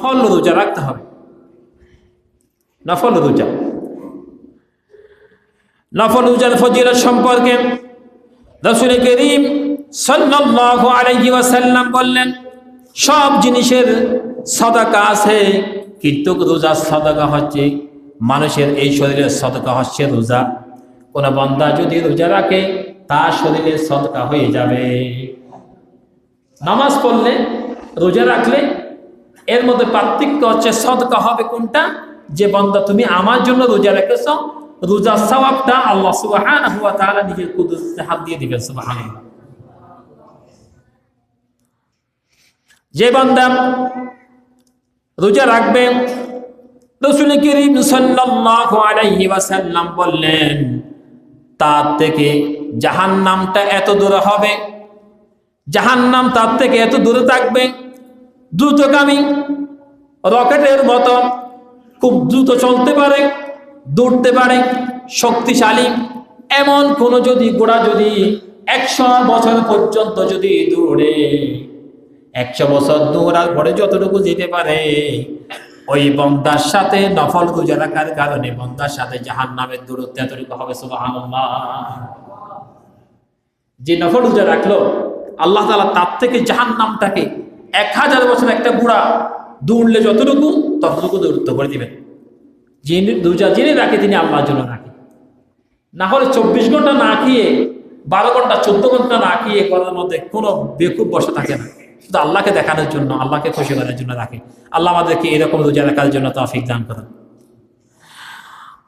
ফল রোজা রাখতে হবে। নফল রোজা। নফল রোজার ফজিলত সম্পর্কে রসুল করিম ওয়াসাল্লাম বললেন, সব জিনিসের সদাকা আছে, কিন্তু রোজা সদাকা হচ্ছে মানুষের এই শরীরের সদকা হচ্ছে রোজা। কোন বন্দা যদি রোজা রাখে, তার শরীরে সদকা হয়ে যাবে। নামাজ পড়লে, রোজা রাখলে এর মধ্যে পার্থক্য হচ্ছে সদকা হবে কোনটা? যে বন্দা তুমি আমার জন্য রোজা রেখেছ রোজার সওয়াবটা আল্লাহ তাআলা নিজের কুদরতে হাত দিয়ে দিবেন, সুবহানাল্লাহ। যে বান্দা রোজা রাখবে, রসুল করিম সাল্লাল্লাহু বললেন, তার থেকে জাহান্নামটা এত দূরে হবে, জাহান্নাম তার থেকে এত দূরে থাকবে দ্রুতগামী রকেটের মতো খুব দ্রুত চলতে পারে, দৌড়তে পারে, শক্তিশালী। এমন কোন যদি গোড়া যদি একশো বছর পর্যন্ত যদি দৌড়ে, একশো বছর দৌড়ার পরে যতটুকু যেতে পারে, ওই বন্দার সাথে নফল গুজা রাখার কারণে বন্দার সাথে জাহান নামের দূরত্ব এতটুকু হবে যে নফল রোজা রাখল, আল্লাহ তালা তার থেকে জাহান নামটাকে এক হাজার বছর একটা বুড়া দৌড়লে যতটুকু, ততটুকু দূরত্ব করে দিবেন। যিনি রোজা যিনি রাখে, তিনি আল্লাহর জন্য রাখে। না হলে চব্বিশ ঘণ্টা না খেয়ে, বারো ঘণ্টা, চোদ্দ ঘণ্টা না খেয়ে করার মধ্যে কোনো বেকুব বসে থাকে না। শুধু আল্লাহকে দেখানোর জন্য, আল্লাহকে খুশি করার জন্য রাখে। আল্লাহ আমাদেরকে এরকম রোজা রাখার জন্য তৌফিক দান করেন।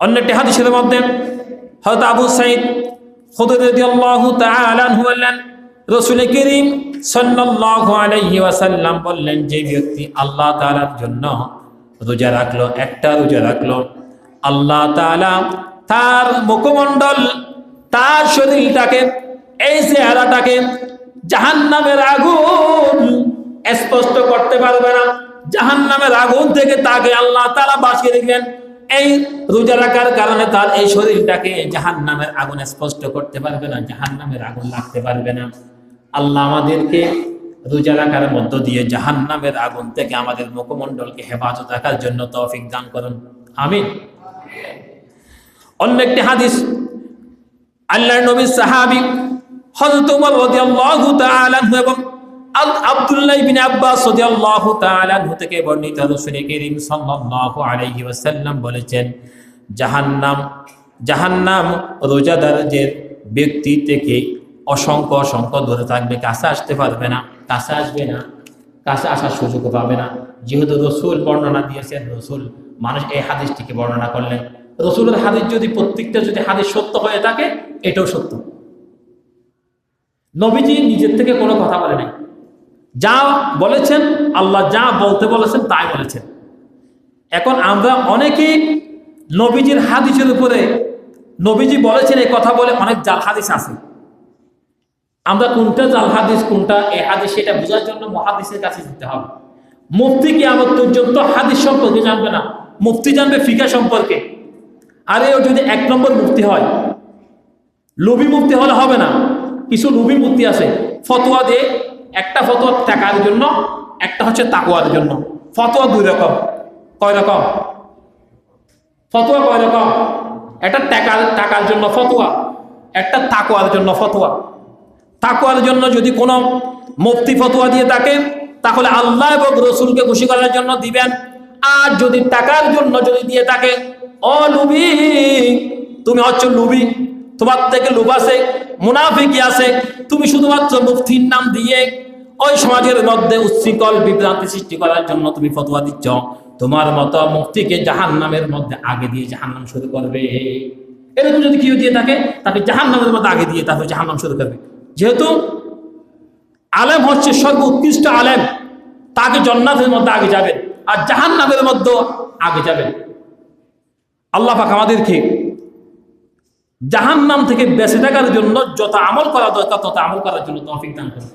অন্য একটি হাদিসের মধ্যে হয়তো আবু সাইদ খুদর রাসূল করিম ওয়াসাল্লাম বললেন, যে ব্যক্তি আল্লাহ তাআলার জন্য রোজা রাখল, একটা রোজা রাখল, আল্লাহ তাআলা তার মুখমণ্ডল, তার শরীরটাকে, এই চেহারাটাকে জাহান্নামের আগুন স্পষ্ট করতে পারবে না। জাহান্নামের আগুন থেকে তাকে আল্লাহ তাআলা বাঁচিয়ে রাখবেন এই রোজা রাখার কারণে তার এই শরীরটাকে জাহান নামের আগুন স্পষ্ট করতে পারবে না জাহান নামের আগুন লাগতে পারবে না। আল্লাহ আমাদেরকে রোজা রাখার মধ্য দিয়ে জাহান নামের আগুন থেকে আমাদের মুখমণ্ডলকে হেফাজত রাখার জন্য তৌফিক দান করুন। আমিন। অন্য একটি হাদিস, আল্লাহর নবী সাহাবী হযরত ওমর রাদিয়াল্লাহু তাআলা এবং আব্দুল্লাহ ইবনে আব্বাস রাদিয়াল্লাহু তাআলা থেকে বর্ণিত রাসূল করিম সাল্লাল্লাহু আলাইহি ওয়াসাল্লাম বলেছেন, জাহান্নাম জাহান্নাম রোজাদার যে ব্যক্তি থেকে অসংখ্য অসংখ্য দূরে থাকবে, কাছে আসতে পারবে না, কাছে আসবে না, কাছে আসার সুযোগ পাবে না। যেহেতু রসুল বর্ণনা দিয়েছেন, রসুল মানুষ এই হাদিসটিকে বর্ণনা করলেন। রসুলের হাদিস যদি প্রত্যেকটা যদি হাদিস সত্য হয়ে থাকে, এটাও সত্য। নবীজি নিজের থেকে কোনো কথা বলে নাই। যা বলেছেন, আল্লাহ যা বলতে বলেছেন, তাই বলেছেন। এখন আমরা অনেকেই নবীজির হাদিসের উপরে, নবীজি বলেছেন এই কথা বলে অনেক হাদিস আছে। আমরা কোনটা জাল হাদিস, কোনটা এ হাদিস, সেটা বোঝার জন্য মহাদিসের কাছে যেতে হবে। মুফতি কি আমার পর্যন্ত হাদিস সম্পর্কে জানবে না। মুফতি জানবে ফিকা সম্পর্কে। আর এও যদি এক নম্বর মুক্তি হয় লুবি মুক্তি হলে হবে না। কিছু লুবি মুক্তি আছে। ফতোয়া দিয়ে একটা ফতোয়া টাকার জন্য, একটা হচ্ছে তাকুয়ার জন্য। ফতোয়া দুই রকম। কয় রকম? ফতোয়া কয় রকম? একটা টাকার টাকার জন্য ফতোয়া, একটা তাকুয়ার জন্য ফতোয়া। তাকুয়ার জন্য যদি কোনো মুক্তি ফতোয়া দিয়ে থাকে, তাহলে আল্লাহ এবং রসুলকে খুশি করার জন্য দিবেন। আর যদি টাকার জন্য যদি দিয়ে থাকে, ও লুবি, তুমি হচ্ছে লুবি, তোমার থেকে লোভ আছে মুনাফিকি আছে, তুমি শুধুমাত্র মুফতির নাম দিয়ে ওই সমাজের মধ্যে উচ্ছৃঙ্খল বিভ্রান্তি সৃষ্টি করার জন্য তুমি ফতোয়া দিচ্ছ। তোমার মতো মুফতিকে জাহান নামের মধ্যে আগে দিয়ে জাহান নাম শুরু করবে। এরকম যদি কেউ দিয়ে থাকে, তাকে জাহান নামের মধ্যে আগে দিয়ে তারপরে জাহান নাম শুরু করবে। যেহেতু আলেম হচ্ছে সর্ব উৎকৃষ্ট আলেম, তাকে জন্নাতের মধ্যে আগে যাবেন আর জাহান নামের মধ্যে আগে যাবেন। আল্লাহ পাক আমাদেরকে জাহান নাম থেকে বেঁচে থাকার জন্য যত আমল করা দরকার, তত আমল করার জন্য তৌফিক দান করুন।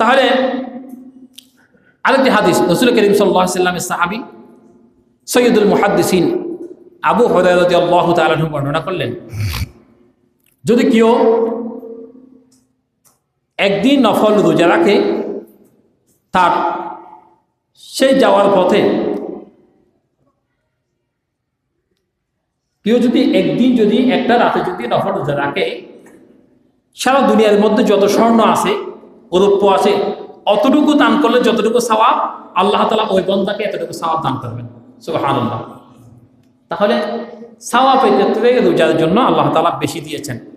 তাহলে আরেকটি হাদিস, রসুল করিম সাল্লাহ সাহাবি সৈয়দুল মুহাদ্দিসিন আবু হরারদি আল্লাহ তালু বর্ণনা করলেন যদি কেউ একদিন নফল রোজা রাখে, তার সেই যাওয়ার পথে কেউ যদি একদিন যদি একটা রাতে যদি নফল রোজা রাখে, সারা দুনিয়ার মধ্যে যত স্বর্ণ আছে, রৌপ্য আছে, অতটুকু দান করলে যতটুকু সওয়াব, আল্লাহ তালা ওই বন্দাকে এতটুকু সওয়াব দান করবেন। সুবহানাল্লাহ। তাহলে সওয়াবের ক্ষেত্রে রোজার জন্য আল্লাহ তালা বেশি দিয়েছেন।